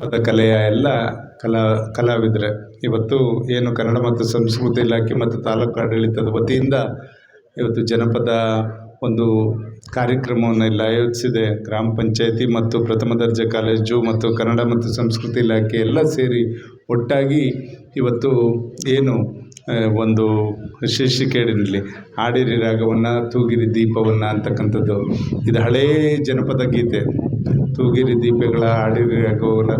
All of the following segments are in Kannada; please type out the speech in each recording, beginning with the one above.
ಪದ ಕಲೆಯ ಎಲ್ಲ ಕಲಾ ಕಲಾವಿದರೆ. ಇವತ್ತು ಏನು ಕನ್ನಡ ಮತ್ತು ಸಂಸ್ಕೃತಿ ಇಲಾಖೆ ಮತ್ತು ತಾಲೂಕು ಆಡಳಿತದ ವತಿಯಿಂದ ಇವತ್ತು ಜನಪದ ಒಂದು ಕಾರ್ಯಕ್ರಮವನ್ನು ಇಲ್ಲಿ ಆಯೋಜಿಸಿದೆ. ಗ್ರಾಮ ಪಂಚಾಯತಿ ಮತ್ತು ಪ್ರಥಮ ದರ್ಜೆ ಕಾಲೇಜು ಮತ್ತು ಕನ್ನಡ ಮತ್ತು ಸಂಸ್ಕೃತಿ ಇಲಾಖೆ ಎಲ್ಲ ಸೇರಿ ಒಟ್ಟಾಗಿ ಇವತ್ತು ಏನು ಒಂದು ಶೀರ್ಷಿಕೆಯಲ್ಲಿ ಹಾಡಿರಿ ರಾಗವನ್ನು, ತೂಗಿರಿ ದೀಪವನ್ನು ಅಂತಕ್ಕಂಥದ್ದು. ಇದು ಹಳೇ ಜನಪದ ಗೀತೆ. ತೂಗಿರಿ ದೀಪಗಳ ಆಡಿರಿ ರಾಗವನ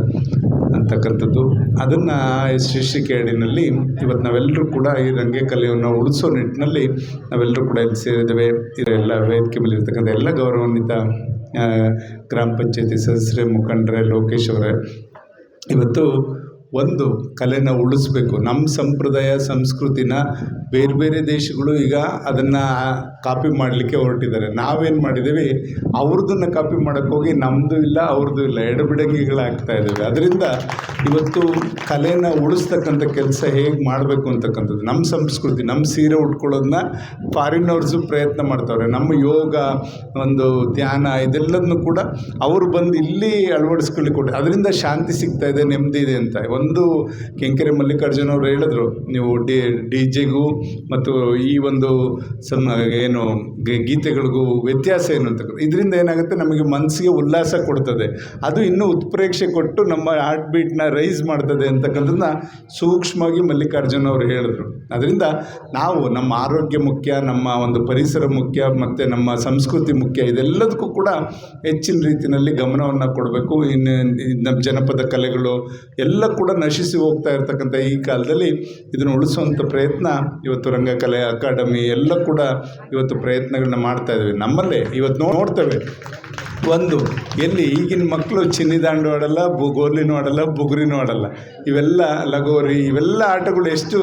ಅಂತಕ್ಕಂಥದ್ದು. ಅದನ್ನು ಶೀರ್ಷಿಕೆ ಕೇಡಿನಲ್ಲಿ ಇವತ್ತು ನಾವೆಲ್ಲರೂ ಕೂಡ ಈ ರಂಗೆ ಕಲೆಯನ್ನು ಉಳಿಸೋ ನಿಟ್ಟಿನಲ್ಲಿ ನಾವೆಲ್ಲರೂ ಕೂಡ ಇಲ್ಲಿ ಸೇರಿದ್ದೇವೆ. ಇದೆಲ್ಲ ವೇದಿಕೆ ಮೇಲೆ ಇರ್ತಕ್ಕಂಥ ಎಲ್ಲ ಗೌರವಾನ್ವಿತ ಗ್ರಾಮ ಪಂಚಾಯತಿ ಸದಸ್ಯರೇ, ಮುಖಂಡರೇ, ಲೋಕೇಶ್ ಅವರೇ, ಇವತ್ತು ಒಂದು ಕಲೆನ ಉಳಿಸ್ಬೇಕು. ನಮ್ಮ ಸಂಪ್ರದಾಯ, ಸಂಸ್ಕೃತಿನ ಬೇರೆ ಬೇರೆ ದೇಶಗಳು ಈಗ ಅದನ್ನು ಕಾಪಿ ಮಾಡಲಿಕ್ಕೆ ಹೊರಟಿದ್ದಾರೆ. ನಾವೇನು ಮಾಡಿದ್ದೀವಿ? ಅವ್ರದ್ದನ್ನು ಕಾಪಿ ಮಾಡೋಕ್ಕೋಗಿ ನಮ್ಮದು ಇಲ್ಲ, ಅವ್ರದ್ದು ಇಲ್ಲ. ಎಡಬಿಡಂಗಿಗಳಾಗ್ತಾ ಇದ್ದಾವೆ. ಅದರಿಂದ ಇವತ್ತು ಕಲೆನ ಉಳಿಸ್ತಕ್ಕಂಥ ಕೆಲಸ ಹೇಗೆ ಮಾಡಬೇಕು ಅಂತಕ್ಕಂಥದ್ದು. ನಮ್ಮ ಸಂಸ್ಕೃತಿ ನಮ್ಮ ಸೀರೆ ಉಟ್ಕೊಳ್ಳೋದನ್ನ ಫಾರಿನವ್ರಸು ಪ್ರಯತ್ನ ಮಾಡ್ತಾವ್ರೆ. ನಮ್ಮ ಯೋಗ, ಒಂದು ಧ್ಯಾನ ಇದೆಲ್ಲದನ್ನು ಕೂಡ ಅವರು ಬಂದು ಇಲ್ಲಿ ಅಳವಡಿಸ್ಕೊಳ್ಳಿ ಕೊಟ್ಟರೆ ಅದರಿಂದ ಶಾಂತಿ ಸಿಗ್ತಾ ಇದೆ, ನೆಮ್ಮದಿ ಇದೆ ಅಂತ. ಒಂದು ಕೆಂಕೆರೆ ಮಲ್ಲಿಕಾರ್ಜುನ ಅವರು ಹೇಳಿದ್ರು, ನೀವು ಡಿ ಡಿ ಜೆಗೂ ಮತ್ತು ಈ ಒಂದು ಸಮ, ಏನು ಗೀತೆಗಳಿಗೂ ವ್ಯತ್ಯಾಸ ಏನು ಅಂತ ಇದರಿಂದ ಏನಾಗುತ್ತೆ? ನಮಗೆ ಮನಸ್ಸಿಗೆ ಉಲ್ಲಾಸ ಕೊಡ್ತದೆ. ಅದು ಇನ್ನೂ ಉತ್ಪ್ರೇಕ್ಷೆ ಕೊಟ್ಟು ನಮ್ಮ ಹಾರ್ಟ್ ಬೀಟ್ನ ರೈಸ್ ಮಾಡ್ತದೆ ಅಂತಕ್ಕಂಥದ್ದನ್ನ ಸೂಕ್ಷ್ಮವಾಗಿ ಮಲ್ಲಿಕಾರ್ಜುನ ಅವರು ಹೇಳಿದ್ರು. ಅದರಿಂದ ನಾವು ನಮ್ಮ ಆರೋಗ್ಯ ಮುಖ್ಯ, ನಮ್ಮ ಒಂದು ಪರಿಸರ ಮುಖ್ಯ, ಮತ್ತು ನಮ್ಮ ಸಂಸ್ಕೃತಿ ಮುಖ್ಯ, ಇದೆಲ್ಲದಕ್ಕೂ ಕೂಡ ಹೆಚ್ಚಿನ ರೀತಿಯಲ್ಲಿ ಗಮನವನ್ನು ಕೊಡಬೇಕು. ಇನ್ನು, ನಮ್ಮ ಜನಪದ ಕಲೆಗಳು ಎಲ್ಲ ಕೂಡ ನಶಿಸಿ ಹೋಗ್ತಾ ಇರ್ತಕ್ಕಂಥ ಈ ಕಾಲದಲ್ಲಿ ಇದನ್ನು ಉಳಿಸುವಂಥ ಪ್ರಯತ್ನ ಇವತ್ತು ರಂಗಕಲೆ, ಅಕಾಡೆಮಿ ಎಲ್ಲ ಕೂಡ ಇವತ್ತು ಪ್ರಯತ್ನಗಳನ್ನ ಮಾಡ್ತಾ ಇದ್ದೀವಿ ನಮ್ಮಲ್ಲೇ, ಇವತ್ತು ನೋಡ್ತೇವೆ. ಒಂದು, ಎಲ್ಲಿ ಈಗಿನ ಮಕ್ಕಳು ಚಿನ್ನಿದಾಂಡು ಆಡಲ್ಲ, ಬು ಗೋಲಿನೂ ಆಡಲ್ಲ, ಬುಗುರಿನೂ ಆಡಲ್ಲ. ಇವೆಲ್ಲ ಲಗೋರಿ, ಇವೆಲ್ಲ ಆಟಗಳು ಎಷ್ಟು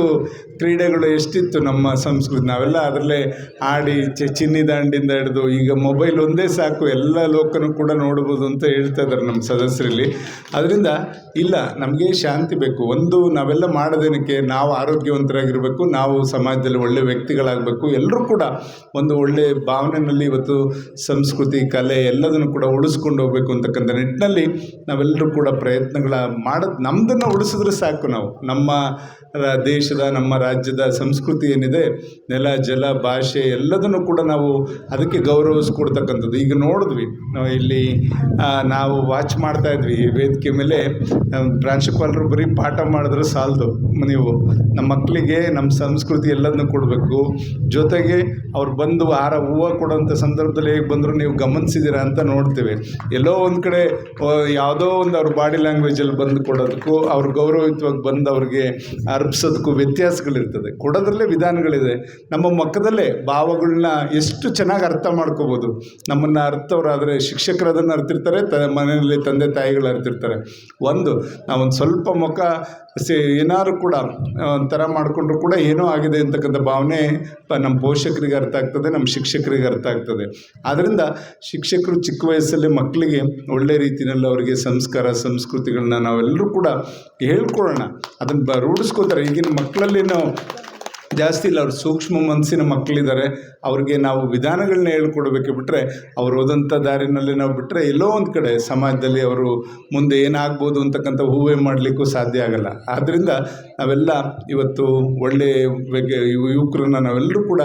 ಕ್ರೀಡೆಗಳು ಎಷ್ಟಿತ್ತು ನಮ್ಮ ಸಂಸ್ಕೃತಿ. ನಾವೆಲ್ಲ ಅದರಲ್ಲೇ ಆಡಿ ಚಿ ಚಿನ್ನಿದಾಂಡಿಂದ ಹಿಡಿದು ಈಗ ಮೊಬೈಲ್ ಒಂದೇ ಸಾಕು, ಎಲ್ಲ ಲೋಕನೂ ಕೂಡ ನೋಡ್ಬೋದು ಅಂತ ಹೇಳ್ತಾ ಇದ್ದಾರೆ ನಮ್ಮ ಸದಸ್ಯರಲ್ಲಿ. ಅದರಿಂದ ಇಲ್ಲ, ನಮಗೆ ಶಾಂತಿ ಬೇಕು. ಒಂದು, ನಾವೆಲ್ಲ ಮಾಡೋದೇನಕ್ಕೆ? ನಾವು ಆರೋಗ್ಯವಂತರಾಗಿರಬೇಕು, ನಾವು ಸಮಾಜದಲ್ಲಿ ಒಳ್ಳೆ ವ್ಯಕ್ತಿಗಳಾಗಬೇಕು. ಎಲ್ಲರೂ ಕೂಡ ಒಂದು ಒಳ್ಳೆ ಭಾವನೆಯಲ್ಲಿ ಇವತ್ತು ಸಂಸ್ಕೃತಿ, ಕಲೆ ಎಲ್ಲದನ್ನು ಕೂಡ ಉಳಿಸ್ಕೊಂಡು ಹೋಗ್ಬೇಕು ಅಂತಕ್ಕಂಥ ನಿಟ್ಟಿನಲ್ಲಿ ನಾವೆಲ್ಲರೂ ಕೂಡ ಪ್ರಯತ್ನಗಳ ಮಾಡೋದು ನಮ್ಮದನ್ನು ಉಳಿಸಿದ್ರೆ ಸಾಕು ನಾವು. ನಮ್ಮ ದೇಶದ, ನಮ್ಮ ರಾಜ್ಯದ ಸಂಸ್ಕೃತಿ ಏನಿದೆ, ನೆಲ, ಜಲ, ಭಾಷೆ ಎಲ್ಲದನ್ನು ಕೂಡ ನಾವು ಅದಕ್ಕೆ ಗೌರವಿಸ್ಕೊಡ್ತಕ್ಕಂಥದ್ದು. ಈಗ ನೋಡಿದ್ವಿ, ನಾವು ಇಲ್ಲಿ ನಾವು ವಾಚ್ ಮಾಡ್ತಾ ಇದ್ವಿ ವೇದಿಕೆ ಮೇಲೆ ಪ್ರಾಂಶುಪಾಲರು ಬರೀ ಪಾಠ ಮಾಡಿದ್ರೆ ಸಾಲದು. ನೀವು ನಮ್ಮ ಮಕ್ಕಳಿಗೆ ನಮ್ಮ ಸಂಸ್ಕೃತಿ ಎಲ್ಲದನ್ನು ಕೊಡಬೇಕು. ಜೊತೆಗೆ ಅವ್ರು ಬಂದು ಆರ ಹೂವು ಕೊಡೋಂಥ ಸಂದರ್ಭದಲ್ಲಿ ಹೇಗೆ ಬಂದರೂ ನೀವು ಗಮನಿಸಿದ್ದೀರಾ ಅಂತ ನೋಡ್ತೇವೆ. ಎಲ್ಲೋ ಒಂದು ಕಡೆ ಯಾವುದೋ ಒಂದು ಅವ್ರ ಬಾಡಿ ಲ್ಯಾಂಗ್ವೇಜಲ್ಲಿ ಬಂದು ಕೊಡೋದಕ್ಕೂ, ಅವ್ರ ಗೌರವಯುತವಾಗಿ ಬಂದು ಅವ್ರಿಗೆ ಅರ್ಪಿಸೋದಕ್ಕೂ ವ್ಯತ್ಯಾಸಗಳಿರ್ತದೆ. ಕೊಡೋದ್ರಲ್ಲೇ ವಿಧಾನಗಳಿದೆ. ನಮ್ಮ ಮಕ್ಕದಲ್ಲೇ ಭಾವಗಳನ್ನ ಎಷ್ಟು ಚೆನ್ನಾಗಿ ಅರ್ಥ ಮಾಡ್ಕೋಬೋದು. ನಮ್ಮನ್ನು ಅರ್ಥವರಾದರೆ ಶಿಕ್ಷಕರು ಅದನ್ನು ಅರ್ತಿರ್ತಾರೆ, ತ, ಮನೆಯಲ್ಲಿ ತಂದೆ ತಾಯಿಗಳು ಅರ್ತಿರ್ತಾರೆ. ಒಂದು, ನಾವೊಂದು ಸ್ವಲ್ಪ ಮುಖ ಸೇ, ಏನಾದ್ರು ಕೂಡ, ಒಂಥರ ಮಾಡಿಕೊಂಡ್ರು ಕೂಡ ಏನೋ ಆಗಿದೆ ಅಂತಕ್ಕಂಥ ಭಾವನೆ ನಮ್ಮ ಪೋಷಕರಿಗೆ ಅರ್ಥ ಆಗ್ತದೆ ನಮ್ಮ ಶಿಕ್ಷಕರಿಗೆ ಅರ್ಥ ಆಗ್ತದೆ. ಆದ್ದರಿಂದ ಶಿಕ್ಷಕರು ಚಿಕ್ಕ ವಯಸ್ಸಲ್ಲಿ ಮಕ್ಕಳಿಗೆ ಒಳ್ಳೆ ರೀತಿಯಲ್ಲಿ ಅವರಿಗೆ ಸಂಸ್ಕಾರ, ಸಂಸ್ಕೃತಿಗಳನ್ನ ನಾವೆಲ್ಲರೂ ಕೂಡ ಹೇಳ್ಕೊಡೋಣ ಅದನ್ನು ಬ ರೂಢಿಸ್ಕೋತಾರೆ. ಈಗಿನ ಮಕ್ಕಳಲ್ಲಿ ನಾವು ಜಾಸ್ತಿ ಇಲ್ಲ, ಅವ್ರು ಸೂಕ್ಷ್ಮ ಮನಸ್ಸಿನ ಮಕ್ಕಳಿದ್ದಾರೆ ಅವ್ರಿಗೆ ನಾವು ವಿಧಾನಗಳನ್ನ ಹೇಳ್ಕೊಡ್ಬೇಕು ಬಿಟ್ಟರೆ ಅವ್ರು ಹೋದಂಥ ದಾರಿನಲ್ಲಿ ನಾವು ಬಿಟ್ಟರೆ ಎಲ್ಲೋ ಒಂದು ಕಡೆ ಸಮಾಜದಲ್ಲಿ ಅವರು ಮುಂದೆ ಏನಾಗ್ಬೋದು ಅಂತಕ್ಕಂಥ ಹೂವೆ ಮಾಡಲಿಕ್ಕೂ ಸಾಧ್ಯ ಆಗಲ್ಲ. ಆದ್ದರಿಂದ ನಾವೆಲ್ಲ ಇವತ್ತು ಒಳ್ಳೆಯ ಯುವಕರನ್ನ ನಾವೆಲ್ಲರೂ ಕೂಡ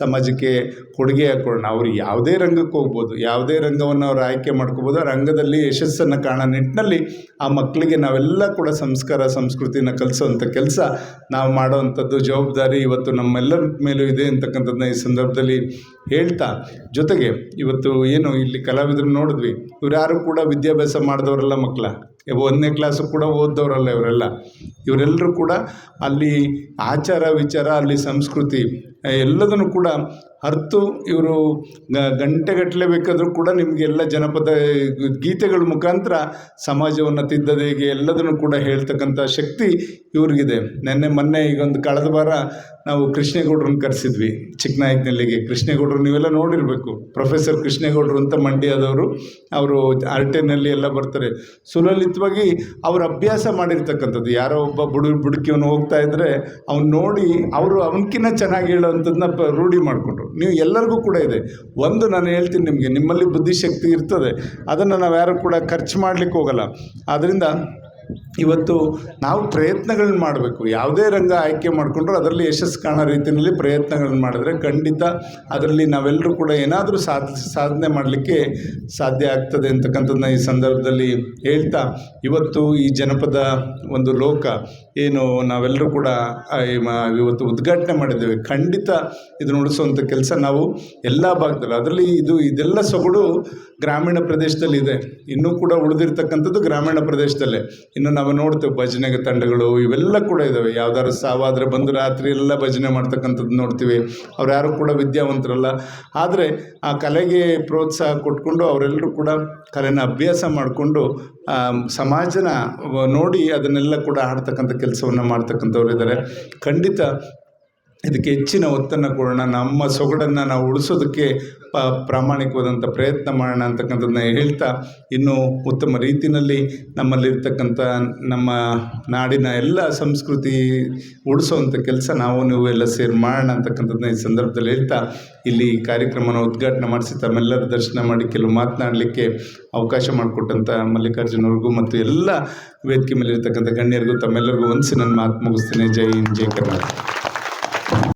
ಸಮಾಜಕ್ಕೆ ಕೊಡುಗೆ ಹಾಕೋಣ ಅವರು ಯಾವುದೇ ರಂಗಕ್ಕೆ ಹೋಗ್ಬೋದು, ಯಾವುದೇ ರಂಗವನ್ನು ಅವ್ರು ಆಯ್ಕೆ ಮಾಡ್ಕೋಬೋದು, ಆ ರಂಗದಲ್ಲಿ ಯಶಸ್ಸನ್ನು ಕಾಣೋ ನಿಟ್ಟಿನಲ್ಲಿ ಆ ಮಕ್ಕಳಿಗೆ ನಾವೆಲ್ಲ ಕೂಡ ಸಂಸ್ಕಾರ, ಸಂಸ್ಕೃತಿನ ಕಲಿಸೋವಂಥ ಕೆಲಸ ನಾವು ಮಾಡೋವಂಥದ್ದು ಜವಾಬ್ದಾರಿ ಇವತ್ತು ನಮ್ಮೆಲ್ಲರ ಮೇಲೂ ಇದೆ ಅಂತಕ್ಕಂಥದ್ದನ್ನ ಈ ಸಂದರ್ಭದಲ್ಲಿ ಹೇಳ್ತಾ, ಜೊತೆಗೆ ಇವತ್ತು ಏನು ಇಲ್ಲಿ ಕಲಾವಿದರು ನೋಡಿದ್ವಿ, ಇವ್ರು ಯಾರು ಕೂಡ ವಿದ್ಯಾಭ್ಯಾಸ ಮಾಡಿದವರಲ್ಲ ಮಕ್ಕಳ? ಒಂದನೇ ಕ್ಲಾಸು ಕೂಡ ಓದ್ದವರಲ್ಲ ಇವರೆಲ್ಲ. ಇವರೆಲ್ಲರೂ ಕೂಡ ಅಲ್ಲಿ ಆಚಾರ ವಿಚಾರ, ಅಲ್ಲಿ ಸಂಸ್ಕೃತಿ ಎಲ್ಲದನ್ನು ಕೂಡ ಅರ್ತು ಇವರು ಗಂಟೆಗಟ್ಟಲೆ ಬೇಕಾದರೂ ಕೂಡ ನಿಮಗೆಲ್ಲ ಜನಪದ ಗೀತೆಗಳ ಮುಖಾಂತರ ಸಮಾಜವನ್ನು ತಿದ್ದದೆ ಹೇಗೆ ಎಲ್ಲದನ್ನು ಕೂಡ ಹೇಳ್ತಕ್ಕಂಥ ಶಕ್ತಿ ಇವ್ರಿಗಿದೆ. ನೆನ್ನೆ, ಮೊನ್ನೆ ಈಗ ಒಂದು ಕಳೆದ ವಾರ ನಾವು ಕೃಷ್ಣೇಗೌಡ್ರನ್ನ ಕರೆಸಿದ್ವಿ. ಚಿಕ್ಕನಾಯಕನಲ್ಲಿಗೆ ಕೃಷ್ಣೇಗೌಡರು ನೀವೆಲ್ಲ ನೋಡಿರಬೇಕು. ಪ್ರೊಫೆಸರ್ ಕೃಷ್ಣೇಗೌಡರು ಅಂತ ಮಂಡ್ಯದವರು, ಅವರು ಆರ್ಟೆನಲ್ಲಿ ಎಲ್ಲ ಬರ್ತಾರೆ ಸುಲಲಿತವಾಗಿ ಅವ್ರು ಅಭ್ಯಾಸ ಮಾಡಿರ್ತಕ್ಕಂಥದ್ದು. ಯಾರೋ ಒಬ್ಬ ಬುಡು, ಬುಡುಕಿಯವನು ಹೋಗ್ತಾ ಇದ್ದರೆ ಅವ್ನು ನೋಡಿ ಅವರು ಅವನಕ್ಕಿಂತ ಚೆನ್ನಾಗಿ ಹೇಳೋವಂಥದ್ದನ್ನ ಪ ರೂಢಿ ಮಾಡಿಕೊಂಡ್ರು. ನೀವು ಎಲ್ಲರಿಗೂ ಕೂಡ ಇದೆ. ಒಂದು ನಾನು ಹೇಳ್ತೀನಿ ನಿಮಗೆ, ನಿಮ್ಮಲ್ಲಿ ಬುದ್ಧಿಶಕ್ತಿ ಇರ್ತದೆ. ಅದನ್ನು ನಾವು ಯಾರು ಕೂಡ ಖರ್ಚು ಮಾಡಲಿಕ್ಕೆ ಹೋಗಲ್ಲ. ಆದ್ದರಿಂದ ಇವತ್ತು ನಾವು ಪ್ರಯತ್ನಗಳನ್ನ ಮಾಡಬೇಕು. ಯಾವುದೇ ರಂಗ ಆಯ್ಕೆ ಮಾಡಿಕೊಂಡ್ರು ಅದರಲ್ಲಿ ಯಶಸ್ಸು ಕಾಣೋ ರೀತಿಯಲ್ಲಿ ಪ್ರಯತ್ನಗಳನ್ನ ಮಾಡಿದ್ರೆ ಖಂಡಿತ ಅದರಲ್ಲಿ ನಾವೆಲ್ಲರೂ ಕೂಡ ಏನಾದರೂ ಸಾಧಿಸಿ ಸಾಧನೆ ಮಾಡಲಿಕ್ಕೆ ಸಾಧ್ಯ ಆಗ್ತದೆ ಅಂತಕ್ಕಂಥದ್ದನ್ನ ಈ ಸಂದರ್ಭದಲ್ಲಿ ಹೇಳ್ತಾ, ಇವತ್ತು ಈ ಜನಪದ ಒಂದು ಲೋಕ ಏನು ನಾವೆಲ್ಲರೂ ಕೂಡ ಇವತ್ತು ಉದ್ಘಾಟನೆ ಮಾಡಿದ್ದೇವೆ. ಖಂಡಿತ ಇದನ್ನು ಉಳಿಸುವಂಥ ಕೆಲಸ ನಾವು ಎಲ್ಲ ಭಾಗದಲ್ಲಿ. ಅದರಲ್ಲಿ ಇದು, ಇದೆಲ್ಲ ಸೊಗಡು ಗ್ರಾಮೀಣ ಪ್ರದೇಶದಲ್ಲಿ ಇದೆ ಇನ್ನೂ ಕೂಡ ಉಳಿದಿರ್ತಕ್ಕಂಥದ್ದು ಗ್ರಾಮೀಣ ಪ್ರದೇಶದಲ್ಲೇ. ಇನ್ನು ನಾವು ನೋಡ್ತೇವೆ ಭಜನೆಗೆ ತಂಡಗಳು, ಇವೆಲ್ಲ ಕೂಡ ಇದ್ದಾವೆ ಯಾವ್ದಾದ್ರು ಸಾವಾದರೆ ಬಂದು ರಾತ್ರಿ ಎಲ್ಲ ಭಜನೆ ಮಾಡ್ತಕ್ಕಂಥದ್ದು ನೋಡ್ತೀವಿ. ಅವ್ರು ಯಾರು ಕೂಡ ವಿದ್ಯಾವಂತರಲ್ಲ. ಆದರೆ ಆ ಕಲೆಗೆ ಪ್ರೋತ್ಸಾಹ ಕೊಟ್ಕೊಂಡು ಅವರೆಲ್ಲರೂ ಕೂಡ ಕಲೆನ ಅಭ್ಯಾಸ ಮಾಡಿಕೊಂಡು ಸಮಾಜನ ನೋಡಿ ಅದನ್ನೆಲ್ಲ ಕೂಡ ಆಡ್ತಕ್ಕಂಥ ಕೆಲಸವನ್ನು ಮಾಡ್ತಕ್ಕಂಥವ್ರು ಇದ್ದಾರೆ ಖಂಡಿತ ಇದಕ್ಕೆ ಹೆಚ್ಚಿನ ಒತ್ತನ್ನು ಕೊಡೋಣ, ನಮ್ಮ ಸೊಗಡನ್ನು ನಾವು ಉಳಿಸೋದಕ್ಕೆ ಪ ಪ್ರಾಮಾಣಿಕವಾದಂಥ ಪ್ರಯತ್ನ ಮಾಡೋಣ ಅಂತಕ್ಕಂಥದ್ದನ್ನ ಹೇಳ್ತಾ, ಇನ್ನೂ ಉತ್ತಮ ರೀತಿಯಲ್ಲಿ ನಮ್ಮಲ್ಲಿರ್ತಕ್ಕಂಥ ನಮ್ಮ ನಾಡಿನ ಎಲ್ಲ ಸಂಸ್ಕೃತಿ ಉಳಿಸೋವಂಥ ಕೆಲಸ ನಾವು ನೀವು ಎಲ್ಲ ಸೇರಿ ಮಾಡೋಣ ಅಂತಕ್ಕಂಥದ್ದನ್ನ ಈ ಸಂದರ್ಭದಲ್ಲಿ ಹೇಳ್ತಾ, ಇಲ್ಲಿ ಕಾರ್ಯಕ್ರಮನ ಉದ್ಘಾಟನೆ ಮಾಡಿಸಿ ತಮ್ಮೆಲ್ಲರ ದರ್ಶನ ಮಾಡಿ ಕೆಲವು ಮಾತನಾಡಲಿಕ್ಕೆ ಅವಕಾಶ ಮಾಡಿಕೊಟ್ಟಂಥ ಮಲ್ಲಿಕಾರ್ಜುನ್ ಅವ್ರಿಗೂ ಮತ್ತು ಎಲ್ಲ ವೇದಿಕೆ ಮೇಲೆ ಇರ್ತಕ್ಕಂಥ ಗಣ್ಯರಿಗೂ ತಮ್ಮೆಲ್ಲರಿಗೂ ಒಂದ್ಸಿ ನನ್ನ ಮಾತು ಮುಗಿಸ್ತೀನಿ. ಜೈ ಹಿಂದ್, ಜೈ ಕರ್ನಾಟಕ.